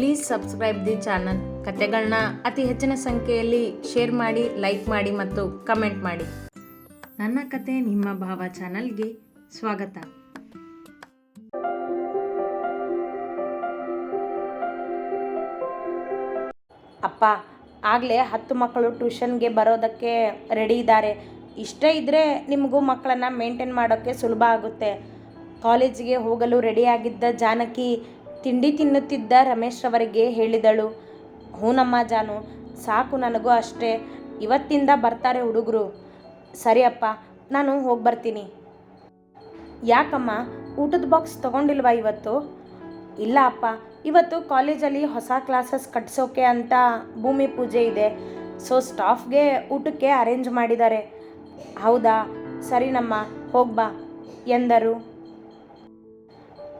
Please subscribe the channel ಕತೆಗಳನ್ನ ಅತಿ ಹೆಚ್ಚಿನ ಸಂಖ್ಯೆಯಲ್ಲಿ ಶೇರ್ ಮಾಡಿ ಲೈಕ್ ಮಾಡಿ ಮತ್ತು ಕಮೆಂಟ್ ಮಾಡಿ. ನನ್ನ ಕತೆ ನಿಮ್ಮ ಭಾವ ಚಾನಲ್ಗೆ ಸ್ವಾಗತ. ಅಪ್ಪ, ಆಗಲೇ ಹತ್ತು ಮಕ್ಕಳು ಟ್ಯೂಷನ್ಗೆ ಬರೋದಕ್ಕೆ ರೆಡಿ ಇದ್ದಾರೆ. ಇಷ್ಟೇ ಇದ್ದರೆ ನಿಮಗೂ ಮಕ್ಕಳನ್ನು ಮೇಂಟೈನ್ ಮಾಡೋಕ್ಕೆ ಸುಲಭ ಆಗುತ್ತೆ. ಕಾಲೇಜಿಗೆ ಹೋಗಲು ರೆಡಿಯಾಗಿದ್ದ ಜಾನಕಿ ತಿಂಡಿ ತಿನ್ನುತ್ತಿದ್ದ ರಮೇಶ್ ಅವರಿಗೆ ಹೇಳಿದಳು ಹೂನಮ್ಮ ಜಾನು, ಸಾಕು ನನಗೂ ಅಷ್ಟೇ, ಇವತ್ತಿಂದ ಬರ್ತಾರೆ ಹುಡುಗರು. ಸರಿ ಅಪ್ಪ, ನಾನು ಹೋಗಿ ಬರ್ತೀನಿ. ಯಾಕಮ್ಮ, ಊಟದ ಬಾಕ್ಸ್ ತಗೊಂಡಿಲ್ವಾ ಇವತ್ತು? ಇಲ್ಲ ಅಪ್ಪ, ಇವತ್ತು ಕಾಲೇಜಲ್ಲಿ ಹೊಸ ಕ್ಲಾಸಸ್ ಕಟ್ಸೋಕೆ ಅಂತ ಭೂಮಿ ಪೂಜೆ ಇದೆ, ಸೊ ಸ್ಟಾಫ್ಗೆ ಊಟಕ್ಕೆ ಅರೇಂಜ್ ಮಾಡಿದ್ದಾರೆ. ಹೌದಾ? ಸರಿನಮ್ಮ ಹೋಗ್ಬಾ ಎಂದರು.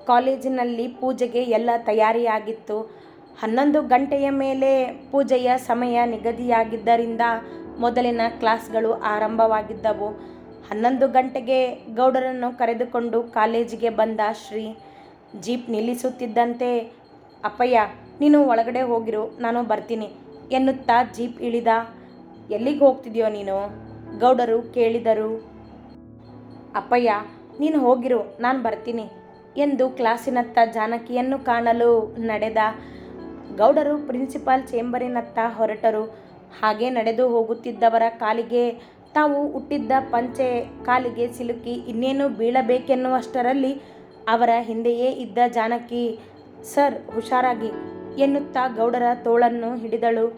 ಕಾಲೇಜಿನಲ್ಲಿ ಪೂಜೆಗೆ ಎಲ್ಲ ತಯಾರಿಯಾಗಿತ್ತು. ಹನ್ನೊಂದು ಗಂಟೆಯ ಮೇಲೆ ಪೂಜೆಯ ಸಮಯ ನಿಗದಿಯಾಗಿದ್ದರಿಂದ ಮೊದಲಿನ ಕ್ಲಾಸ್ಗಳು ಆರಂಭವಾಗಿದ್ದವು. ಹನ್ನೊಂದು ಗಂಟೆಗೆ ಗೌಡರನ್ನು ಕರೆದುಕೊಂಡು ಕಾಲೇಜಿಗೆ ಬಂದ ಶ್ರೀ ಜೀಪ್ ನಿಲ್ಲಿಸುತ್ತಿದ್ದಂತೆ, ಅಪ್ಪಯ್ಯ, ನೀನು ಒಳಗಡೆ ಹೋಗಿರು, ನಾನು ಬರ್ತೀನಿ ಎನ್ನುತ್ತಾ ಜೀಪ್ ಇಳಿದ. ಎಲ್ಲಿಗೆ ಹೋಗ್ತಿದ್ಯೋ ನೀನು? ಗೌಡರು ಕೇಳಿದರು. ಅಪ್ಪಯ್ಯ, ನೀನು ಹೋಗಿರು, ನಾನು ಬರ್ತೀನಿ ಎಂದು ಕ್ಲಾಸಿನತ್ತ ಜಾನಕಿಯನ್ನು ಕಾಣಲು ನಡೆದ ಗೌಡರು ಪ್ರಿನ್ಸಿಪಾಲ್ ಚೇಂಬರಿನತ್ತ ಹೊರಟರು. ಹಾಗೆ ನಡೆದು ಹೋಗುತ್ತಿದ್ದವರ ಕಾಲಿಗೆ ತಾವು ಹುಟ್ಟಿದ್ದ ಪಂಚೆ ಕಾಲಿಗೆ ಸಿಲುಕಿ ಇನ್ನೇನು ಬೀಳಬೇಕೆನ್ನುವಷ್ಟರಲ್ಲಿ ಅವರ ಹಿಂದೆಯೇ ಇದ್ದ ಜಾನಕಿ, ಸರ್, ಹುಷಾರಾಗಿ, ಎನ್ನುತ್ತಾ ಗೌಡರ ತೋಳನ್ನು ಹಿಡಿದಳು.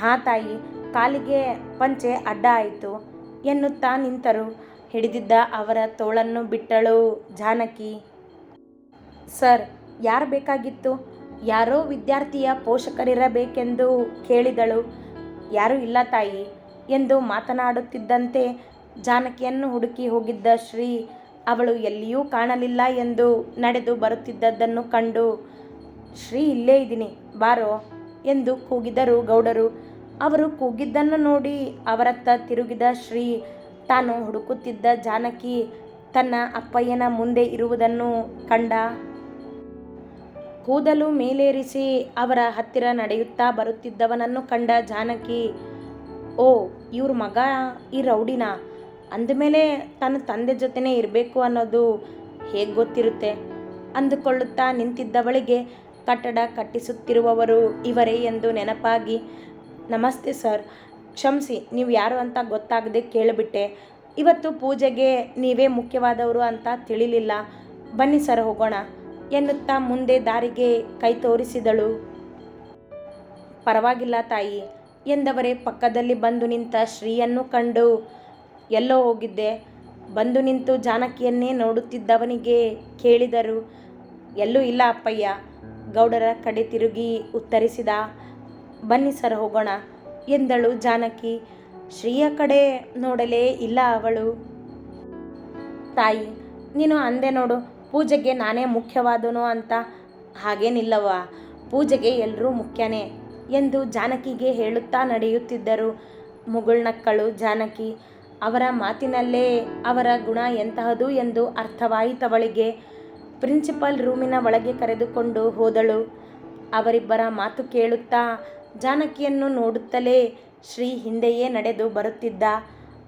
ಹಾ ತಾಯಿ, ಕಾಲಿಗೆ ಪಂಚೆ ಅಡ್ಡ ಆಯಿತು, ಎನ್ನುತ್ತಾ ನಿಂತರು. ಹಿಡಿದಿದ್ದ ಅವರ ತೋಳನ್ನು ಬಿಟ್ಟಳು ಜಾನಕಿ. ಸರ್, ಯಾರು ಬೇಕಾಗಿತ್ತು? ಯಾರೋ ವಿದ್ಯಾರ್ಥಿಯ ಪೋಷಕರಿರಬೇಕೆಂದು ಕೇಳಿದಳು. ಯಾರೂ ಇಲ್ಲ ತಾಯಿ, ಎಂದು ಮಾತನಾಡುತ್ತಿದ್ದಂತೆ ಜಾನಕಿಯನ್ನು ಹುಡುಕಿ ಹೋಗಿದ್ದ ಶ್ರೀ ಅವಳು ಎಲ್ಲಿಯೂ ಕಾಣಲಿಲ್ಲ ಎಂದು ನಡೆದು ಬರುತ್ತಿದ್ದದ್ದನ್ನು ಕಂಡು, ಶ್ರೀ ಇಲ್ಲೇ ಇದ್ದೀನಿ, ಬಾರೋ, ಎಂದು ಕೂಗಿದರು ಗೌಡರು. ಅವರು ಕೂಗಿದ್ದನ್ನು ನೋಡಿ ಅವರತ್ತ ತಿರುಗಿದ ಶ್ರೀ ತಾನು ಹುಡುಕುತ್ತಿದ್ದ ಜಾನಕಿ ತನ್ನ ಅಪ್ಪಯ್ಯನ ಮುಂದೆ ಇರುವುದನ್ನು ಕಂಡ. ಕೂದಲು ಮೇಲೇರಿಸಿ ಅವರ ಹತ್ತಿರ ನಡೆಯುತ್ತಾ ಬರುತ್ತಿದ್ದವನನ್ನು ಕಂಡ ಜಾನಕಿ, ಓ, ಇವ್ರ ಮಗ ಈ ರೌಡಿನ? ಅಂದಮೇಲೆ ತನ್ನ ತಂದೆ ಜೊತೆನೇ ಇರಬೇಕು ಅನ್ನೋದು ಹೇಗೆ ಗೊತ್ತಿರುತ್ತೆ? ಅಂದುಕೊಳ್ಳುತ್ತಾ ನಿಂತಿದ್ದವಳಿಗೆ ಕಟ್ಟಡ ಕಟ್ಟಿಸುತ್ತಿರುವವರು ಇವರೇ ಎಂದು ನೆನಪಾಗಿ, ನಮಸ್ತೆ ಸರ್ ಕ್ಷಮಿಸಿ, ನೀವು ಯಾರು ಅಂತ ಗೊತ್ತಾಗದೆ ಕೇಳಿಬಿಟ್ಟೆ. ಇವತ್ತು ಪೂಜೆಗೆ ನೀವೇ ಮುಖ್ಯವಾದವರು ಅಂತ ತಿಳಿಲಿಲ್ಲ. ಬನ್ನಿ ಸರ್, ಹೋಗೋಣ, ಎನ್ನುತ್ತಾ ಮುಂದೆ ದಾರಿಗೆ ಕೈ ತೋರಿಸಿದಳು. ಪರವಾಗಿಲ್ಲ ತಾಯಿ, ಎಂದವರೇ ಪಕ್ಕದಲ್ಲಿ ಬಂದು ನಿಂತ ಶ್ರೀಯನ್ನು ಕಂಡು, ಎಲ್ಲೋ ಹೋಗಿದ್ದೆ. ಬಂದು ನಿಂತು ಜಾನಕಿಯನ್ನೇ ನೋಡುತ್ತಿದ್ದವನಿಗೆ ಕೇಳಿದರು. ಎಲ್ಲೂ ಇಲ್ಲ ಅಪ್ಪಯ್ಯ, ಗೌಡರ ಕಡೆ ತಿರುಗಿ ಉತ್ತರಿಸಿದ. ಬನ್ನಿ ಸರ್, ಹೋಗೋಣ ಎಂದಳು ಜಾನಕಿ. ಶ್ರೀಯ ಕಡೆ ನೋಡಲೇ ಇಲ್ಲ ಅವಳು. ತಾಯಿ, ನೀನು ಅಂದೆ ನೋಡು, ಪೂಜೆಗೆ ನಾನೇ ಮುಖ್ಯವಾದನು ಅಂತ. ಹಾಗೇನಿಲ್ಲವ ಪೂಜೆಗೆ ಎಲ್ಲರೂ ಮುಖ್ಯನೇ ಎಂದು ಜಾನಕಿಗೆ ಹೇಳುತ್ತಾ ನಡೆಯುತ್ತಿದ್ದರು ಮುಗುಳ್ನಕ್ಕಳು ಜಾನಕಿ. ಅವರ ಮಾತಿನಲ್ಲೇ ಅವರ ಗುಣ ಎಂತಹದು ಎಂದು ಅರ್ಥವಾಯಿತವಳಿಗೆ. ಪ್ರಿನ್ಸಿಪಲ್ ರೂಮಿನ ಒಳಗೆ ಕರೆದುಕೊಂಡು ಹೋದಳು. ಅವರಿಬ್ಬರ ಮಾತು ಕೇಳುತ್ತಾ ಜಾನಕಿಯನ್ನು ನೋಡುತ್ತಲೇ ಶ್ರೀ ಹಿಂದೆಯೇ ನಡೆದು ಬರುತ್ತಿದ್ದ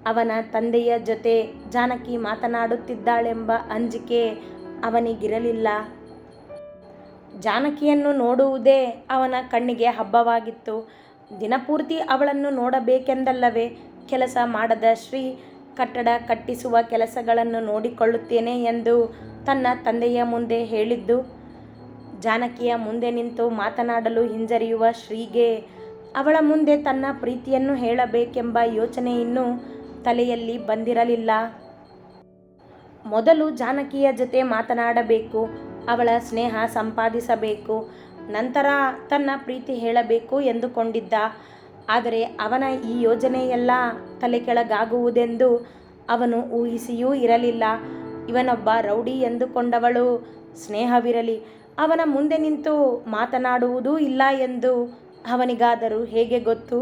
ಅವನ ತಂದೆಯ ಜೊತೆ ಜಾನಕಿ ಮಾತನಾಡುತ್ತಿದ್ದಾಳೆಂಬ ಅಂಜಿಕೆ ಅವನಿಗಿರಲಿಲ್ಲ. ಜಾನಕಿಯನ್ನು ನೋಡುವುದೇ ಅವನ ಕಣ್ಣಿಗೆ ಹಬ್ಬವಾಗಿತ್ತು. ದಿನಪೂರ್ತಿ ಅವಳನ್ನು ನೋಡಬೇಕೆಂದಲ್ಲವೇ ಕೆಲಸ ಮಾಡದ ಶ್ರೀ ಕಟ್ಟಡ ಕಟ್ಟಿಸುವ ಕೆಲಸಗಳನ್ನು ನೋಡಿಕೊಳ್ಳುತ್ತೇನೆ ಎಂದು ತನ್ನ ತಂದೆಯ ಮುಂದೆ ಹೇಳಿದ್ದು ಜಾನಕಿಯ ಮುಂದೆ ನಿಂತು ಮಾತನಾಡಲು ಹಿಂಜರಿಯುವ ಶ್ರೀಗೆ, ಅವಳ ಮುಂದೆ ತನ್ನ ಪ್ರೀತಿಯನ್ನು ಹೇಳಬೇಕೆಂಬ ಯೋಚನೆ ಇನ್ನೂ ತಲೆಯಲ್ಲಿ ಬಂದಿರಲಿಲ್ಲ. ಮೊದಲು ಜಾನಕಿಯ ಜೊತೆ ಮಾತನಾಡಬೇಕು, ಅವಳ ಸ್ನೇಹ ಸಂಪಾದಿಸಬೇಕು, ನಂತರ ತನ್ನ ಪ್ರೀತಿ ಹೇಳಬೇಕು ಎಂದುಕೊಂಡಿದ್ದ. ಆದರೆ ಅವನ ಈ ಯೋಜನೆಯೆಲ್ಲ ತಲೆ ಕೆಳಗಾಗುವುದೆಂದು ಅವನು ಊಹಿಸಿಯೂ ಇರಲಿಲ್ಲ. ಇವನೊಬ್ಬ ರೌಡಿ ಎಂದುಕೊಂಡವಳು ಸ್ನೇಹವಿರಲಿ ಅವನ ಮುಂದೆ ನಿಂತು ಮಾತನಾಡುವುದೂ ಇಲ್ಲ ಎಂದು ಅವನಿಗಾದರೂ ಹೇಗೆ ಗೊತ್ತು?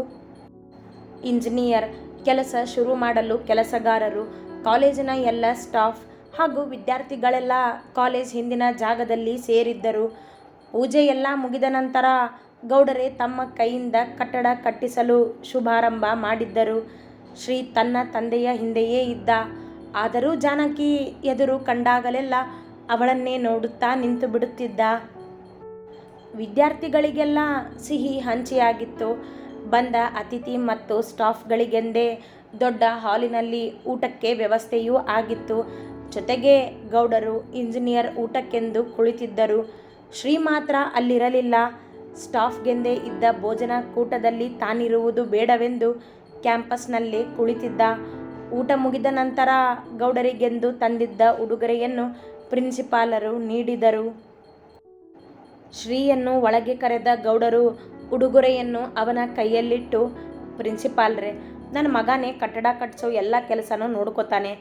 ಇಂಜಿನಿಯರ್, ಕೆಲಸ ಶುರು ಮಾಡಲು ಕೆಲಸಗಾರರು, ಕಾಲೇಜಿನ ಎಲ್ಲ ಸ್ಟಾಫ್ ಹಾಗೂ ವಿದ್ಯಾರ್ಥಿಗಳೆಲ್ಲ ಕಾಲೇಜ್ ಹಿಂದಿನ ಜಾಗದಲ್ಲಿ ಸೇರಿದ್ದರು. ಪೂಜೆ ಎಲ್ಲ ಮುಗಿದ ನಂತರ ಗೌಡರೇ ತಮ್ಮ ಕೈಯಿಂದ ಕಟ್ಟಡ ಕಟ್ಟಿಸಲು ಶುಭಾರಂಭ ಮಾಡಿದ್ದರು. ಶ್ರೀ ತನ್ನ ತಂದೆಯ ಹಿಂದೆಯೇ ಇದ್ದ. ಆದರೂ ಜಾನಕಿ ಎದುರು ಕಂಡಾಗಲೆಲ್ಲ ಅವಳನ್ನೇ ನೋಡುತ್ತಾ ನಿಂತು ಬಿಡುತ್ತಿದ್ದ. ವಿದ್ಯಾರ್ಥಿಗಳಿಗೆಲ್ಲ ಸಿಹಿ ಹಂಚಿಯಾಗಿತ್ತು. ಬಂದ ಅತಿಥಿ ಮತ್ತು ಸ್ಟಾಫ್ಗಳಿಗೆಂದೇ ದೊಡ್ಡ ಹಾಲಿನಲ್ಲಿ ಊಟಕ್ಕೆ ವ್ಯವಸ್ಥೆಯೂ ಆಗಿತ್ತು. ಜೊತೆಗೆ ಗೌಡರು, ಇಂಜಿನಿಯರ್ ಊಟಕ್ಕೆಂದು ಕುಳಿತಿದ್ದರು. ಶ್ರೀ ಮಾತ್ರ ಅಲ್ಲಿರಲಿಲ್ಲ. ಸ್ಟಾಫ್ಗೆಂದೇ ಇದ್ದ ಭೋಜನ ಕೂಟದಲ್ಲಿ ತಾನಿರುವುದು ಬೇಡವೆಂದು ಕ್ಯಾಂಪಸ್ನಲ್ಲಿ ಕುಳಿತಿದ್ದ. ಊಟ ಮುಗಿದ ನಂತರ ಗೌಡರಿಗೆಂದು ತಂದಿದ್ದ ಉಡುಗೊರೆಯನ್ನು ಪ್ರಿನ್ಸಿಪಾಲರು ನೀಡಿದರು. ಶ್ರೀಯನ್ನು ಒಳಗೆ ಕರೆದ ಗೌಡರು ಉಡುಗೊರೆಯನ್ನು ಅವನ ಕೈಯಲ್ಲಿಟ್ಟು, ಪ್ರಿನ್ಸಿಪಾಲ್ರೇ, ನನ್ನ ಮಗನೇ ಕಟ್ಟಡ ಕಟ್ಟಿಸೋ ಎಲ್ಲ ಕೆಲಸನೂ ನೋಡ್ಕೋತಾನೆ.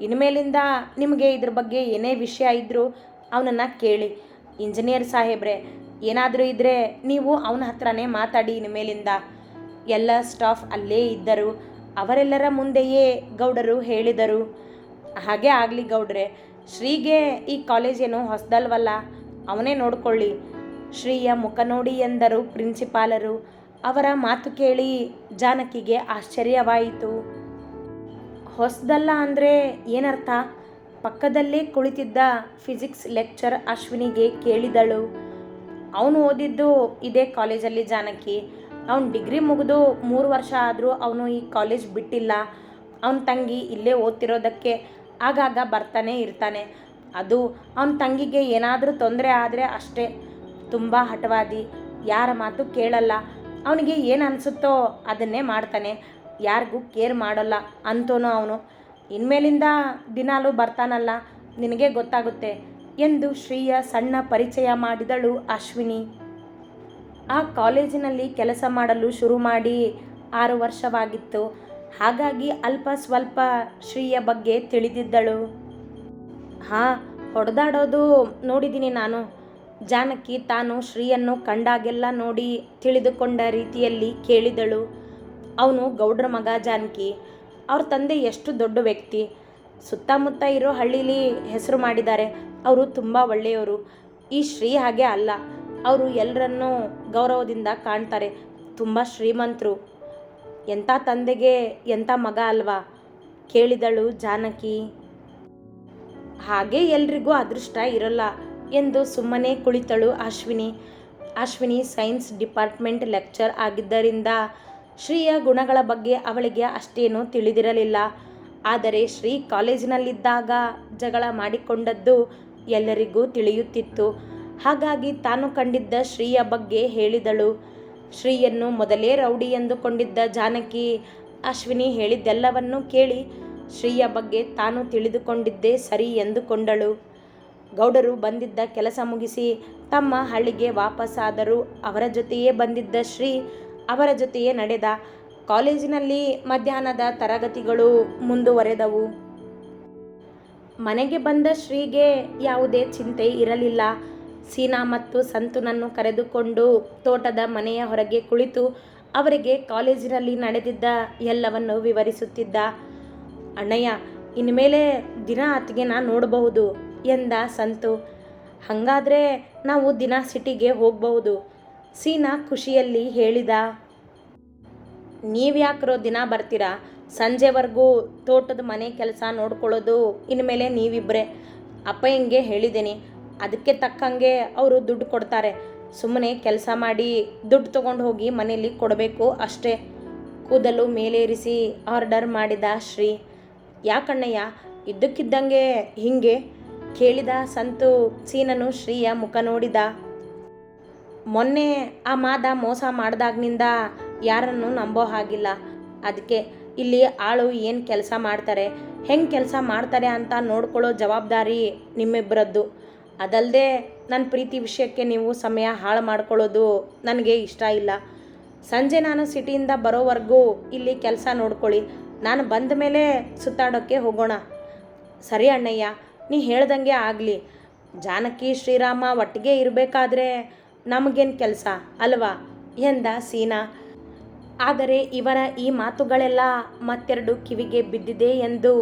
ಇನ್ಮೇಲಿಂದ ನಿಮಗೆ ಇದ್ರ ಬಗ್ಗೆ ಏನೇ ವಿಷಯ ಇದ್ದರೂ ಅವನನ್ನು ಕೇಳಿ. ಇಂಜಿನಿಯರ್ ಸಾಹೇಬ್ರೆ, ಏನಾದರೂ ಇದ್ದರೆ ನೀವು ಅವನ ಹತ್ರನೇ ಮಾತಾಡಿ ಇನ್ಮೇಲಿಂದ. ಎಲ್ಲ ಸ್ಟಾಫ್ ಅಲ್ಲೇ ಇದ್ದರು. ಅವರೆಲ್ಲರ ಮುಂದೆಯೇ ಗೌಡರು ಹೇಳಿದರು. ಹಾಗೆ ಆಗಲಿ ಗೌಡ್ರೆ ಶ್ರೀಗೆ ಈ ಕಾಲೇಜ್ ಏನು ಹೊಸದಲ್ವಲ್ಲ, ಅವನೇ ನೋಡ್ಕೊಳ್ಳಿ. ಶ್ರೀಯ ಮುಖ ನೋಡಿ ಎಂದರು ಪ್ರಿನ್ಸಿಪಾಲರು. ಅವರ ಮಾತು ಕೇಳಿ ಜಾನಕಿಗೆ ಆಶ್ಚರ್ಯವಾಯಿತು. ಹೊಸದಲ್ಲ ಅಂದರೆ ಏನರ್ಥ? ಪಕ್ಕದಲ್ಲೇ ಕುಳಿತಿದ್ದ ಫಿಸಿಕ್ಸ್ ಲೆಕ್ಚರ್ ಅಶ್ವಿನಿಗೆ ಕೇಳಿದಳು. ಅವನು ಓದಿದ್ದು ಇದೇ ಕಾಲೇಜಲ್ಲಿ ಜಾನಕಿ. ಅವನು ಡಿಗ್ರಿ ಮುಗಿದು ಮೂರು ವರ್ಷ ಆದರೂ ಅವನು ಈ ಕಾಲೇಜ್ ಬಿಟ್ಟಿಲ್ಲ. ಅವನ ತಂಗಿ ಇಲ್ಲೇ ಓದ್ತಿರೋದಕ್ಕೆ ಆಗಾಗ ಬರ್ತಾನೆ ಇರ್ತಾನೆ. ಅದು ಅವನ ತಂಗಿಗೆ ಏನಾದರೂ ತೊಂದರೆ ಆದರೆ ಅಷ್ಟೇ. ತುಂಬ ಹಠವಾದಿ. ಯಾರ ಮಾತು ಕೇಳಲ್ಲ. ಅವನಿಗೆ ಏನು ಅನಿಸುತ್ತೋ ಅದನ್ನೇ ಮಾಡ್ತಾನೆ. ಯಾರಿಗೂ ಕೇರ್ ಮಾಡೋಲ್ಲ ಅಂತೋನು ಅವನು. ಇನ್ಮೇಲಿಂದ ದಿನಾಲೂ ಬರ್ತಾನಲ್ಲ. ನಿನಗೆ ಗೊತ್ತಾಗುತ್ತೆ. ಎಂದು ಶ್ರೀಯ ಸಣ್ಣ ಪರಿಚಯ ಮಾಡಿದಳು ಅಶ್ವಿನಿ. ಆ ಕಾಲೇಜಿನಲ್ಲಿ ಕೆಲಸ ಮಾಡಲು ಶುರು ಮಾಡಿ ಆರು ವರ್ಷವಾಗಿತ್ತು. ಹಾಗಾಗಿ ಅಲ್ಪ ಸ್ವಲ್ಪ ಶ್ರೀಯ ಬಗ್ಗೆ ತಿಳಿದಿದ್ದಳು. ಹಾಂ, ಹೊಡೆದಾಡೋದು ನೋಡಿದ್ದೀನಿ ನಾನು. ಜಾನಕಿ ತಾನು ಶ್ರೀಯನ್ನು ಕಂಡಾಗೆಲ್ಲ ನೋಡಿ ತಿಳಿದುಕೊಂಡ ರೀತಿಯಲ್ಲಿ ಕೇಳಿದಳು. ಅವನು ಗೌಡ್ರ ಮಗ ಜಾನಕಿ. ಅವ್ರ ತಂದೆ ಎಷ್ಟು ದೊಡ್ಡ ವ್ಯಕ್ತಿ. ಸುತ್ತಮುತ್ತ ಇರೋ ಹಳ್ಳೀಲಿ ಹೆಸರು ಮಾಡಿದ್ದಾರೆ. ಅವರು ತುಂಬ ಒಳ್ಳೆಯವರು. ಈ ಶ್ರೀ ಹಾಗೆ ಅಲ್ಲ. ಅವರು ಎಲ್ಲರನ್ನೂ ಗೌರವದಿಂದ ಕಾಣ್ತಾರೆ. ತುಂಬ ಶ್ರೀಮಂತರು. ಎಂಥ ತಂದೆಗೆ ಎಂಥ ಮಗ ಅಲ್ವಾ? ಕೇಳಿದಳು ಜಾನಕಿ. ಹಾಗೆ ಎಲ್ರಿಗೂ ಅದೃಷ್ಟ ಇರಲ್ಲ ಎಂದು ಸುಮ್ಮನೆ ಕುಳಿತಳು Ashwini. Ashwini science department lecturer ಆಗಿದ್ದರಿಂದ ಶ್ರೀಯ ಗುಣಗಳ ಬಗ್ಗೆ ಅವಳಿಗೆ ಅಷ್ಟೇನೂ ತಿಳಿದಿರಲಿಲ್ಲ. ಆದರೆ ಶ್ರೀ ಕಾಲೇಜಿನಲ್ಲಿದ್ದಾಗ ಜಗಳ ಮಾಡಿಕೊಂಡದ್ದು ಎಲ್ಲರಿಗೂ ತಿಳಿಯುತ್ತಿತ್ತು. ಹಾಗಾಗಿ ತಾನು ಕಂಡಿದ್ದ ಶ್ರೀಯ ಬಗ್ಗೆ ಹೇಳಿದಳು. ಶ್ರೀಯನ್ನು ಮೊದಲೇ ರೌಡಿ ಎಂದುಕೊಂಡಿದ್ದ ಜಾನಕಿ ಅಶ್ವಿನಿ ಹೇಳಿದ್ದೆಲ್ಲವನ್ನೂ ಕೇಳಿ ಶ್ರೀಯ ಬಗ್ಗೆ ತಾನು ತಿಳಿದುಕೊಂಡಿದ್ದೇ ಸರಿ ಎಂದುಕೊಂಡಳು. ಗೌಡರು ಬಂದಿದ್ದ ಕೆಲಸ ಮುಗಿಸಿ ತಮ್ಮ ಹಳ್ಳಿಗೆ ವಾಪಸ್ಸಾದರು ಅವರ ಜೊತೆಯೇ ಬಂದಿದ್ದ ಶ್ರೀ ಅವರ ಜೊತೆಯೇ ನಡೆದ ಕಾಲೇಜಿನಲ್ಲಿ ಮಧ್ಯಾಹ್ನದ ತರಗತಿಗಳು ಮುಂದುವರೆದವು. ಮನೆಗೆ ಬಂದ ಶ್ರೀಗೆ ಯಾವುದೇ ಚಿಂತೆ ಇರಲಿಲ್ಲ. ಸೀನಾ ಮತ್ತು ಸಂತುನನ್ನು ಕರೆದುಕೊಂಡು ತೋಟದ ಮನೆಯ ಹೊರಗೆ ಕುಳಿತು ಅವರಿಗೆ ಕಾಲೇಜಿನಲ್ಲಿ ನಡೆದಿದ್ದ ಎಲ್ಲವನ್ನು ವಿವರಿಸುತ್ತಿದ್ದ, ಅಣ್ಣಯ್ಯ, ಇನ್ಮೇಲೆ ದಿನ ಅತ್ತಿಗೆ ನಾ ನೋಡಬಹುದು ಎಂದ ಸಂತು. ಹಾಗಾದರೆ ನಾವು ದಿನ ಸಿಟಿಗೆ ಹೋಗಬಹುದು ಸೀನಾ ಖುಷಿಯಲ್ಲಿ ಹೇಳಿದ. ನೀವ್ಯಾಕರೋ ದಿನ ಬರ್ತೀರಾ? ಸಂಜೆವರೆಗೂ ತೋಟದ ಮನೆ ಕೆಲಸ ನೋಡ್ಕೊಳ್ಳೋದು, ಇನ್ಮೇಲೆ ನೀವಿಬ್ಬರೇ ಅಪ್ಪಯ್ಯಂಗೆ ಹೇಳಿದ್ದೀನಿ. ಅದಕ್ಕೆ ತಕ್ಕಂಗೆ ಅವರು ದುಡ್ಡು ಕೊಡ್ತಾರೆ. ಸುಮ್ಮನೆ ಕೆಲಸ ಮಾಡಿ ದುಡ್ಡು ತಗೊಂಡು ಹೋಗಿ ಮನೆಯಲ್ಲಿ ಕೊಡಬೇಕು. ಅಷ್ಟೇ. ಕೂದಲು ಮೇಲೇರಿಸಿ ಆರ್ಡರ್ ಮಾಡಿದ ಶ್ರೀ. ಯಾಕಣ್ಣಯ್ಯ ಇದ್ದಕ್ಕಿದ್ದಂಗೆ ಹಿಂಗೆ? ಕೇಳಿದ ಸಂತು ಸೀನನು ಶ್ರೀಯ ಮುಖ ನೋಡಿದ. ಮೊನ್ನೆ ಆ ಮಾದ ಮೋಸ ಮಾಡಿದಾಗ್ನಿಂದ ಯಾರನ್ನು ನಂಬೋ ಹಾಗಿಲ್ಲ. ಅದಕ್ಕೆ ಇಲ್ಲಿ ಆಳು ಏನು ಕೆಲಸ ಮಾಡ್ತಾರೆ? ಹೆಂಗೆ ಕೆಲಸ ಮಾಡ್ತಾರೆ ಅಂತ ನೋಡ್ಕೊಳ್ಳೋ ಜವಾಬ್ದಾರಿ ನಿಮ್ಮಿಬ್ಬರದ್ದು ಅದಲ್ಲದೆ ನನ್ನ ಪ್ರೀತಿ ವಿಷಯಕ್ಕೆ ನೀವು ಸಮಯ ಹಾಳು ಮಾಡ್ಕೊಳ್ಳೋದು ನನಗೆ ಇಷ್ಟ ಇಲ್ಲ. ಸಂಜೆ ನಾನು ಸಿಟಿಯಿಂದ ಬರೋವರೆಗೂ ಇಲ್ಲಿ ಕೆಲಸ ನೋಡ್ಕೊಳ್ಳಿ. ನಾನು ಬಂದ ಮೇಲೆ ಸುತ್ತಾಡೋಕ್ಕೆ ಹೋಗೋಣ. ಸರಿ ಅಣ್ಣಯ್ಯ, ನೀ ಹೇಳ್ದಂಗೆ ಆಗಲಿ. ಜಾನಕಿ, ಶ್ರೀರಾಮ ಒಟ್ಟಿಗೆ ಇರಬೇಕಾದ್ರೆ ನಮಗೇನು ಕೆಲಸ ಅಲ್ವಾ? ಎಂದ ಸೀನಾ. ಆದರೆ ಇವರ ಈ ಮಾತುಗಳೆಲ್ಲ ಮತ್ತೆರಡು ಕಿವಿಗೆ ಬಿದ್ದಿದೆ ಎಂದು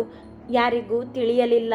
ಯಾರಿಗೂ ತಿಳಿಯಲಿಲ್ಲ.